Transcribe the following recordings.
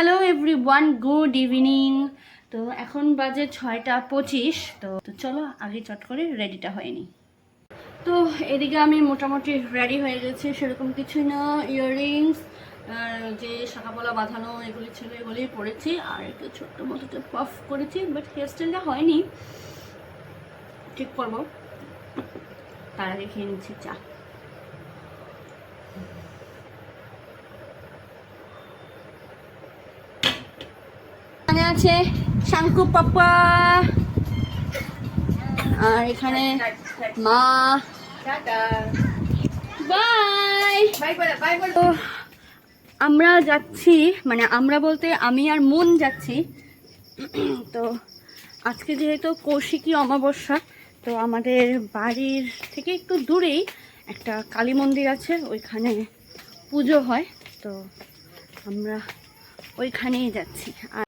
Hello everyone good evening তো এখন বাজে ছয়টা পঁচিশ। তো তো চলো, আগে চট করে রেডিটা হয়নি তো, এদিকে আমি মোটামুটি রেডি হয়ে গেছি, সেরকম কিছুই না। ইয়াররিংস আর যে শাখাপলা বাঁধানো, এগুলি ছিল, এগুলি পরেছি, আর একটু ছোট্ট মতো পফ করেছি বাট হেয়ার স্টাইলটা হয়নি। ঠিক করব। তার আগে খেয়ে নিচ্ছি চা। এখানে আছে শাঙ্কু পাপা। আর এখানে মা। বাই। তো আমরা যাচ্ছি মানে আমরা বলতে আমি আর মন যাচ্ছি। তো আজকে যেহেতু কৌশিকী অমাবস্যা, তো আমাদের বাড়ির থেকে একটু দূরেই একটা কালী মন্দির আছে, ওইখানে পুজো হয়। তো আমরা ওইখানেই যাচ্ছি। আর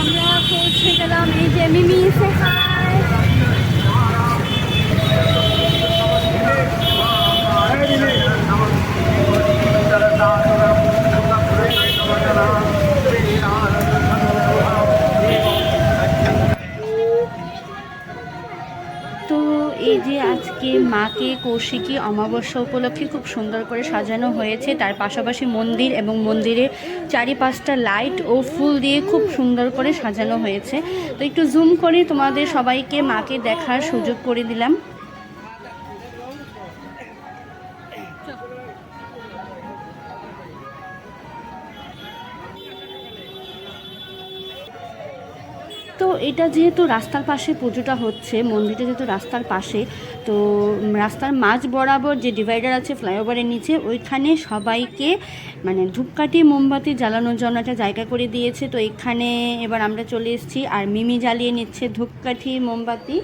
আমরা পৌঁছে গেলাম এই যে মিমি সে আজকে মাকে, কৌশিকী অমাবস্যা উপলক্ষে খুব সুন্দর করে সাজানো হয়েছে। তার পাশাপাশি মন্দির এবং মন্দিরের চারিপাশটা লাইট ও ফুল দিয়ে খুব সুন্দর করে সাজানো হয়েছে। তো একটু জুম করে তোমাদের সবাইকে মাকে দেখার সুযোগ করে দিলাম। তো এটা যেহেতু রাস্তার পাশে পুজোটা হচ্ছে, মন্দিরটা যেহেতু রাস্তার পাশে, তো রাস্তার মাঝ বরাবর যে ডিভাইডার আছে ফ্লাইওভারের নিচে, ওইখানে সবাইকে মানে ধূপকাঠি, মোমবাতি জ্বালানোর জন্য একটা জায়গা করে দিয়েছে। তো এখানে এবার আমরা চলে এসেছি আর মিমি জ্বালিয়ে নিচ্ছে ধূপকাঠি, মোমবাতি।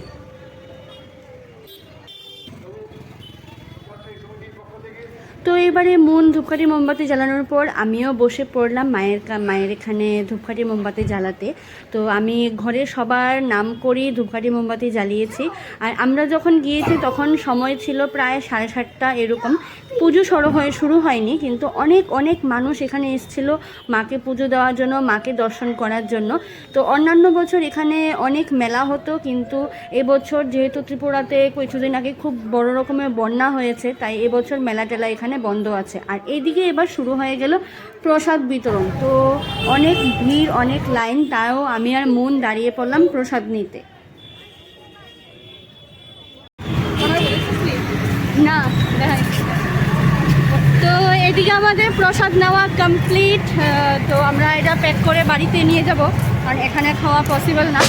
তো এবারে মন ধূপকাঠি মোমবাতি জ্বালানোর পর আমিও বসে পড়লাম মায়ের মায়ের এখানে ধূপকাঠি মোমবাতি জ্বালাতে। তো আমি ঘরে সবার নাম করি ধূপকাঠি মোমবাতি জ্বালিয়েছি। আর আমরা যখন গিয়েছি তখন সময় ছিল প্রায় সাড়ে সাতটা এরকম। পুজো সরো হয়ে শুরু হয়নি, কিন্তু অনেক অনেক মানুষ এখানে এসেছিল মাকে পুজো দেওয়ার জন্য, মাকে দর্শন করার জন্য। তো অন্যান্য বছর এখানে অনেক মেলা হতো, কিন্তু এবছর যেহেতু ত্রিপুরাতে কিছুদিন আগে খুব বড় রকমের বন্যা হয়েছে, তাই এবছর মেলা টেলা এখানে বন্ধ আছে। আর এইদিকে এবার শুরু হয়ে গেল প্রসাদ বিতরণ। তো অনেক ভিড়, অনেক লাইন, তাও আমি আর মন দাঁড়িয়ে পড়লাম প্রসাদ নিতে। না তো এদিকে আমাদের প্রসাদ নেওয়া কমপ্লিট তো আমরা এটা প্যাক করে বাড়িতে নিয়ে যাব। কারণ এখানে খাওয়া পসিবল না।